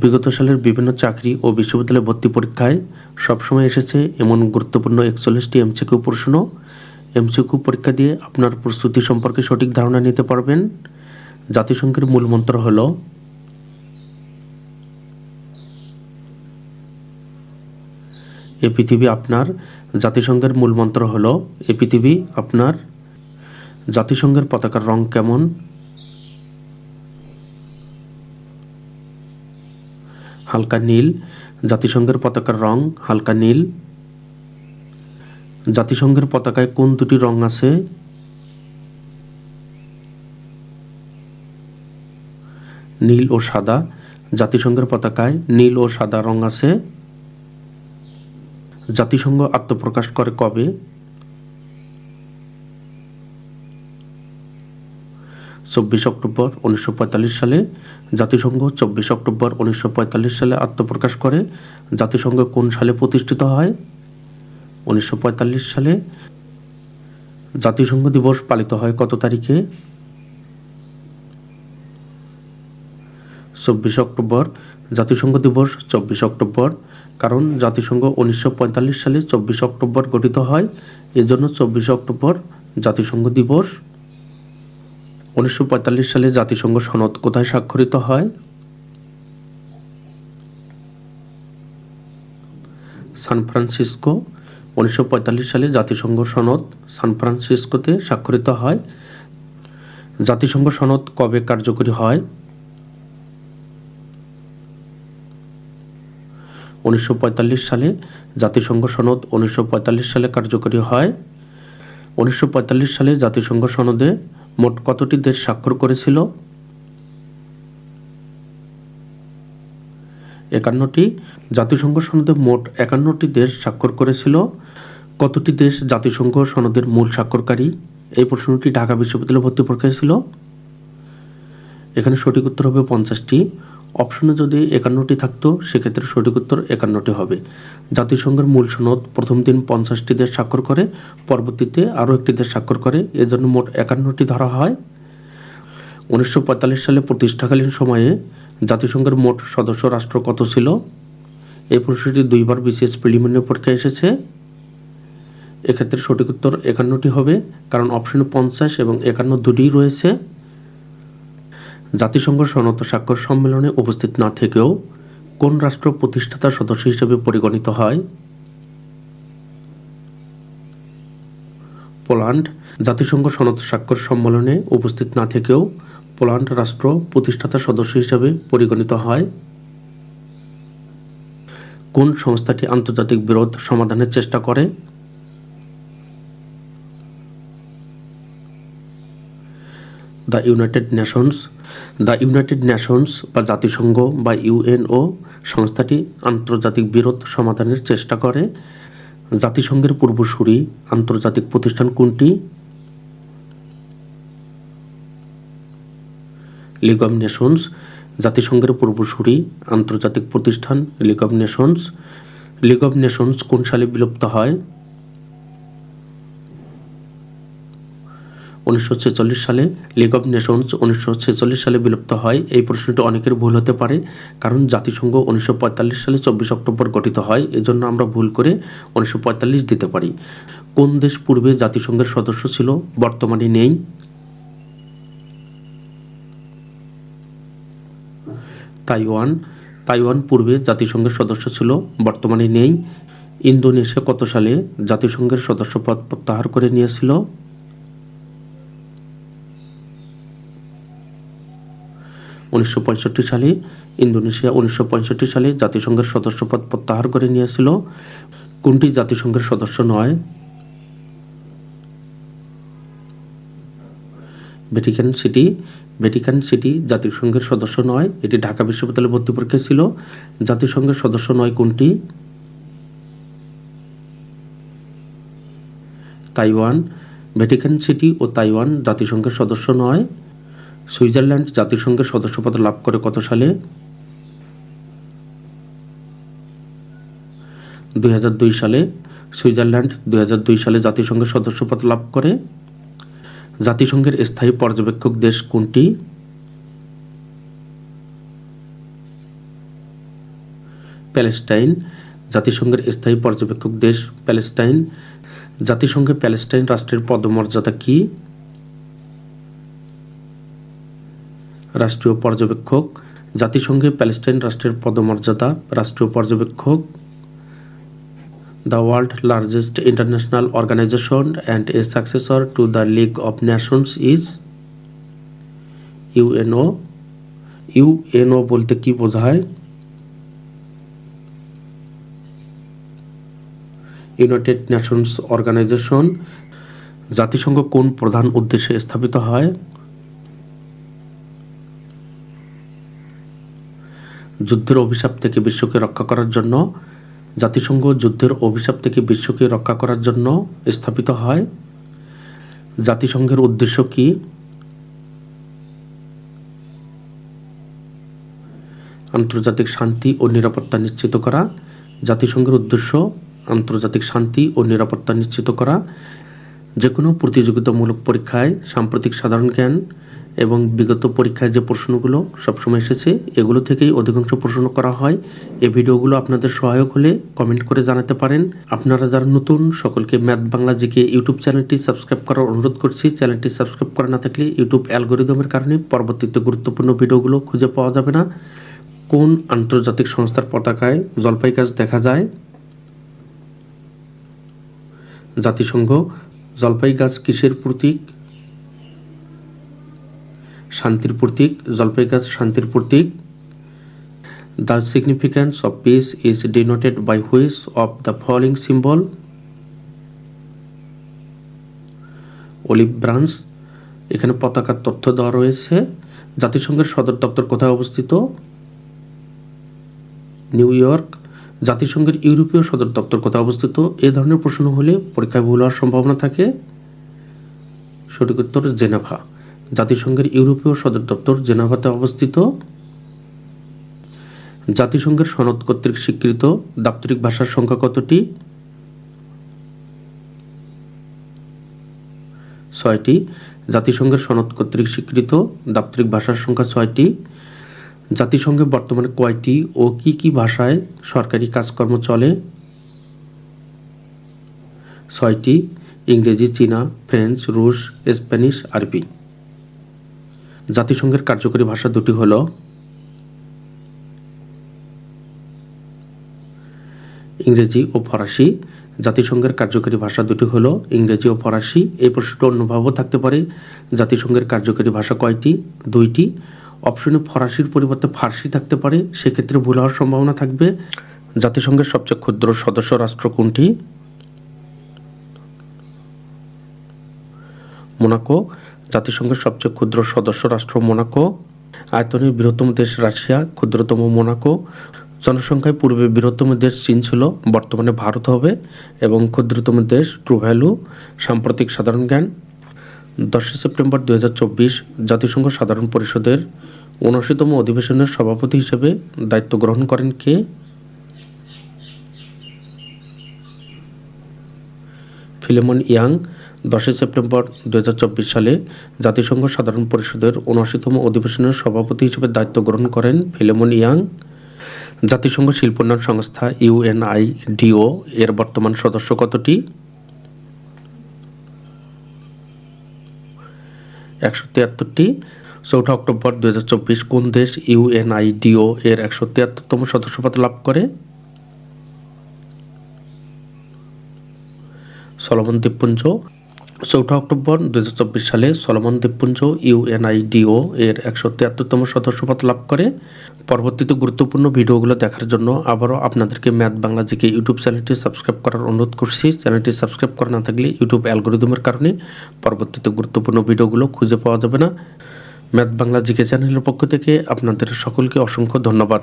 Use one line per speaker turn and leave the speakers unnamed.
বিগত সালের বিভিন্ন চাকরি ও বিশ্ববিদ্যালয় ভর্তি পরীক্ষায় সবসময় এসেছে এমন গুরুত্বপূর্ণ একচল্লিশটি এমসিকিউ প্রশ্ন। এমসিকিউ পরীক্ষা দিয়ে আপনার প্রস্তুতি সম্পর্কে সঠিক ধারণা নিতে পারবেন। জাতিসংঘের মূল মন্ত্র হল, এ পৃথিবী আপনার। জাতিসংঘের মূল মন্ত্র হল, এ পৃথিবী আপনার। জাতিসংঘের পতাকার রং কেমন? হালকা নীল, জাতিসংঘের পতাকার রং হালকা নীল। জাতিসংঘের পতাকায় কোন দুটি রং আছে? নীল ও সাদা। জাতিসংঘের পতাকায় নীল ও সাদা রং আছে। জাতিসংঘ আত্মপ্রকাশ করে কবে? চব্বিশ অক্টোবর উনিশশো পঁয়তাল্লিশ সালে জাতিসংঘ চব্বিশ অক্টোবর উনিশশো পঁয়তাল্লিশ সালে আত্মপ্রকাশ করে। জাতিসংঘ কোন সালে প্রতিষ্ঠিত হয়? উনিশশো পঁয়তাল্লিশ সালে জাতিসংঘ দিবস পালিত হয় কত তারিখে? চব্বিশ অক্টোবর জাতিসংঘ দিবস চব্বিশ অক্টোবর। কারণ জাতিসংঘ উনিশশো পঁয়তাল্লিশ সালে চব্বিশ অক্টোবর গঠিত হয়। এজন্য চব্বিশ অক্টোবর জাতিসংঘ দিবস। উনিশশো পঁয়তাল্লিশ সালে জাতিসংঘ সনদ কোথায় স্বাক্ষরিত হয়? San Francisco. উনিশশো সালে জাতিসংঘ সনদ সান ফ্রান্সিসকোতে স্বাক্ষরিত হয়। জাতিসংঘ সনদ কবে কার্যকরী হয়? উনিশশো পঁয়তাল্লিশ সালে জাতিসংঘ সনদ উনিশশো পঁয়তাল্লিশ সালে কার্যকরী হয়। উনিশশো পঁয়তাল্লিশ সালে জাতিসংঘ সনদে মোট কতটি দেশ স্বাক্ষর করেছিল? একান্নটি। জাতিসংঘ সনদে মোট একান্নটি দেশ স্বাক্ষর করেছিল। কতটি দেশ জাতিসংঘ সনদের মূল স্বাক্ষরকারী? এই প্রশ্নটি ঢাকা বিশ্ববিদ্যালয় ভর্তি পরীক্ষায় ছিল। এখানে সঠিক উত্তর হবে পঞ্চাশটি। অপশনে যদি একান্নটি থাকতো, সেক্ষেত্রে সঠিক উত্তর একান্নটি হবে। জাতিসংঘের মূল সনদ প্রথম দিন পঞ্চাশটি দেশ স্বাক্ষর করে, পরবর্তীতে আরও একটি দেশ স্বাক্ষর করে। এজন্য মোট একান্নটি ধরা হয়। উনিশশো পঁয়তাল্লিশ সালে প্রতিষ্ঠাকালীন সময়ে জাতিসংঘের মোট সদস্য রাষ্ট্র কত ছিল? এই প্রশ্নটি দুইবার বিশেষ প্রিলিমিনারি পরীক্ষায় এসেছে। এক্ষেত্রে সঠিক উত্তর একান্নটি হবে, কারণ অপশনে পঞ্চাশ এবং একান্ন দুটিই রয়েছে। জাতিসংঘ সনদ স্বাক্ষর সম্মেলনে উপস্থিত না থেকেও কোন রাষ্ট্র প্রতিষ্ঠাতা সদস্য হিসেবে পরিগণিত হয়? পোল্যান্ড জাতিসংঘ সনদ স্বাক্ষর সম্মেলনে উপস্থিত না থেকেও পোল্যান্ড রাষ্ট্র প্রতিষ্ঠাতা সদস্য হিসেবে পরিগণিত হয়? কোন সংস্থাটি আন্তর্জাতিক বিরোধ সমাধানের চেষ্টা করে? The United Nations the United Nations বা জাতিসংঘ বা ইউএনও সংস্থাটি আন্তর্জাতিক বিরোধ সমাধানের চেষ্টা করে। জাতিসংঘের পূর্বসূরি আন্তর্জাতিক প্রতিষ্ঠান কোনটি? লিগ অব নেশনস জাতিসংঘের পূর্বসূরি আন্তর্জাতিক প্রতিষ্ঠান League of Nations League of Nations কোন সালে বিলুপ্ত হয়? উনিশশো ছেচল্লিশ সালে লিগ অব নেশনস উনিশশো ছেচল্লিশ সালে বিলুপ্ত হয়। এই প্রশ্নটি অনেকের ভুল হতে পারে, কারণ জাতিসংঘ উনিশশো পঁয়তাল্লিশ সালে চব্বিশ অক্টোবর গঠিত হয়, এজন্য আমরা ভুল করে উনিশশো পঁয়তাল্লিশ দিতে পারি। কোন দেশ পূর্বে জাতিসংঘের সদস্য ছিল? বর্তমানে নেই। তাইওয়ান। তাইওয়ান পূর্বে জাতিসংঘের সদস্য ছিল, বর্তমানে নেই। ইন্দোনেশিয়া কত সালে জাতিসংঘের সদস্যপদ প্রত্যাহার করে নিয়েছিল? উনিশশো পঁয়ষট্টি সালে ইন্দোনেশিয়া উনিশশো পঁয়ষট্টি সালে জাতিসংঘের সদস্যপদ প্রত্যাহার করে নিয়েছিল। কোনটি জাতিসংঘের সদস্য নয়? Vatican city. ভ্যাটিকান সিটি জাতিসংঘের সদস্য নয়, এটি ঢাকা বিশ্ববিদ্যালয়ে ভর্তি পরীক্ষা ছিল। জাতিসংঘের সদস্য নয় কোনটি? তাইওয়ান। ভ্যাটিকান সিটি ও তাইওয়ান জাতিসংঘের সদস্য নয়। সুইজারল্যান্ড জাতিসংঘের সদস্যপদ লাভ করে কত সালে? দুই হাজার দুই সালে। সুইজারল্যান্ড দুই সালে জাতিসংঘের সদস্যপদ লাভ করে। জাতিসংঘের স্থায়ী পর্যবেক্ষক দেশ কোনটি? প্যালেস্টাইন। জাতিসংঘের স্থায়ী পর্যবেক্ষক দেশ প্যালেস্টাইন। জাতিসংঘে প্যালেস্টাইন রাষ্ট্রের পদমর্যাদা কি? রাষ্ট্রীয় পর্যবেক্ষক, জাতিসংঘে প্যালেস্টাইন রাষ্ট্রের পদমর্যাদা, রাষ্ট্রীয় পর্যবেক্ষক, the world largest international organisation and a successor to the League of Nations is UNO UNO বলতে কি বোঝায়? ইউনাইটেড নেশনস অর্গানাইজেশন, জাতিসংঘ কোন প্রধান উদ্দেশ্যে স্থাপিত হয়? যুদ্ধের অভিশাপ থেকে বিশ্বকে রক্ষা করার জন্য, জাতিসংঘ যুদ্ধের অভিশাপ থেকে বিশ্বকে রক্ষা করার জন্য স্থাপিত হয়। জাতিসংঘের উদ্দেশ্য কি? আন্তর্জাতিক শান্তি ও নিরাপত্তা নিশ্চিত করা। জাতিসংঘের উদ্দেশ্য, আন্তর্জাতিক শান্তি ও নিরাপত্তা নিশ্চিত করা। যে কোনো প্রতিযোগিতামূলক পরীক্ষায় সাম্প্রতিক সাধারণ জ্ঞান এবং বিগত পরীক্ষায় যে প্রশ্নগুলো সবসময় এসেছে, এগুলো থেকেই অধিকাংশ প্রশ্ন করা হয়। এই ভিডিওগুলো আপনাদের সহায়ক হলে কমেন্ট করে জানাতে পারেন। আপনারা যারা নতুন, সকলকে ম্যাথ বাংলা জিকে ইউটিউব চ্যানেলটি সাবস্ক্রাইব করার অনুরোধ করছি। চ্যানেলটি সাবস্ক্রাইব করা না থাকলে ইউটিউব অ্যালগোরিদমের কারণে পরবর্তীতে গুরুত্বপূর্ণ ভিডিওগুলো খুঁজে পাওয়া যাবে না। কোন আন্তর্জাতিক সংস্থার পতাকায় জলপাই গাছ দেখা যায়? জাতিসংঘ জলপাই গাছ কিসের প্রতীক? শান্তির প্রতীক জলপাই গাছ শান্তির প্রতীক। The significance of peace is denoted by which of the following symbol olive branch এখানে পতাকার তথ্য দেওয়া রয়েছে। জাতিসংঘের সদর দপ্তর কোথায় অবস্থিত? নিউ ইয়র্ক জাতিসংঘের ইউরোপীয় সদর দপ্তর কোথায় অবস্থিত? এ ধরনের প্রশ্ন হলে পরীক্ষায় ভুল হওয়ার সম্ভাবনা থাকে। সঠিক উত্তর জেনেভা। জাতিসংঘের ইউরোপীয় সদর দপ্তর জেনেভাতে অবস্থিত। জাতিসংঘের সনদ কর্তৃক স্বীকৃত দাপ্তরিক ভাষার সংখ্যা কতটি? ছয়টি। জাতিসংঘের সনদ কর্তৃক স্বীকৃত দাপ্তরিক ভাষার সংখ্যা ছয়টি। জাতিসংঘে বর্তমানে কয়টি ও কি কি ভাষায় সরকারি কাজকর্ম চলে? ছয়টি। ইংরেজি, চীনা, ফ্রেঞ্চ, রুশ, স্প্যানিশ, আরবি। জাতিসংঘের কার্যকরী ভাষা দুটি হল ইংরেজি ও ফরাসি। জাতিসংঘের কার্যকরী ভাষা দুটি হল ইংরেজি ও ফরাসি। এই প্রশ্নটা অন্যভাবেও থাকতে পারে। জাতিসংঘের কার্যকরী ভাষা কয়টি? দুইটি। অপশনে ফরাসির পরিবর্তে ফার্সি থাকতে পারে। সেক্ষেত্রে ভুল হওয়ার সম্ভাবনা থাকবে। জাতিসংঘের সবচেয়ে ক্ষুদ্র সদস্য রাষ্ট্র কোনটি? মোনাকো। জাতিসংঘের সবচেয়ে ক্ষুদ্র সদস্য রাষ্ট্র মোনাকো। আয়তনের বৃহত্তম দেশ রাশিয়া, ক্ষুদ্রতম মোনাকো। জনসংখ্যায় পূর্বে বৃহত্তম দেশ চীন ছিল, বর্তমানে ভারত হবে এবং ক্ষুদ্রতম দেশ ট্রু ভ্যালু সাম্প্রতিক সাধারণ জ্ঞান। দশই সেপ্টেম্বর দুই হাজার চব্বিশ, জাতিসংঘ সাধারণ পরিষদের উনআশিতম অধিবেশনের সভাপতি হিসেবে দায়িত্ব গ্রহণ করেন কে? ফিলেমন ইয়াং দশই সেপ্টেম্বর দুই হাজার চব্বিশ সালে জাতিসংঘ সাধারণ পরিষদের উনআশিতম অধিবেশনের সভাপতি হিসেবে দায়িত্ব গ্রহণ করেন ফিলেমন ইয়াং। জাতিসংঘ শিল্পোন্নয়ন সংস্থা ইউএনআইডিও এর বর্তমান সদস্য কতটি? একশো তিয়াত্তরটি। চৌঠা অক্টোবর দুই হাজার চব্বিশ কোন দেশ ইউএনআইডিও এর একশো তিয়াত্তরতম সদস্যপদ লাভ করে? সলমন দ্বীপপুঞ্জ। চৌঠা অক্টোবর দু হাজার চব্বিশ সালে সলমন দ্বীপপুঞ্জ ইউএনআইডিও এর একশো তিয়াত্তরতম সদস্যপদ লাভ করে। পরবর্তীতে গুরুত্বপূর্ণ ভিডিওগুলো দেখার জন্য আবারও আপনাদেরকে ম্যাথ বাংলা জিকে ইউটিউব চ্যানেলটি সাবস্ক্রাইব করার অনুরোধ করছি। চ্যানেলটি সাবস্ক্রাইব করা না থাকলে ইউটিউব অ্যালগোরিদমের কারণে পরবর্তীতে গুরুত্বপূর্ণ ভিডিওগুলো খুঁজে পাওয়া যাবে না। ম্যাথ বাংলা জিকে চ্যানেলের পক্ষ থেকে আপনাদের সকলকে অসংখ্য ধন্যবাদ।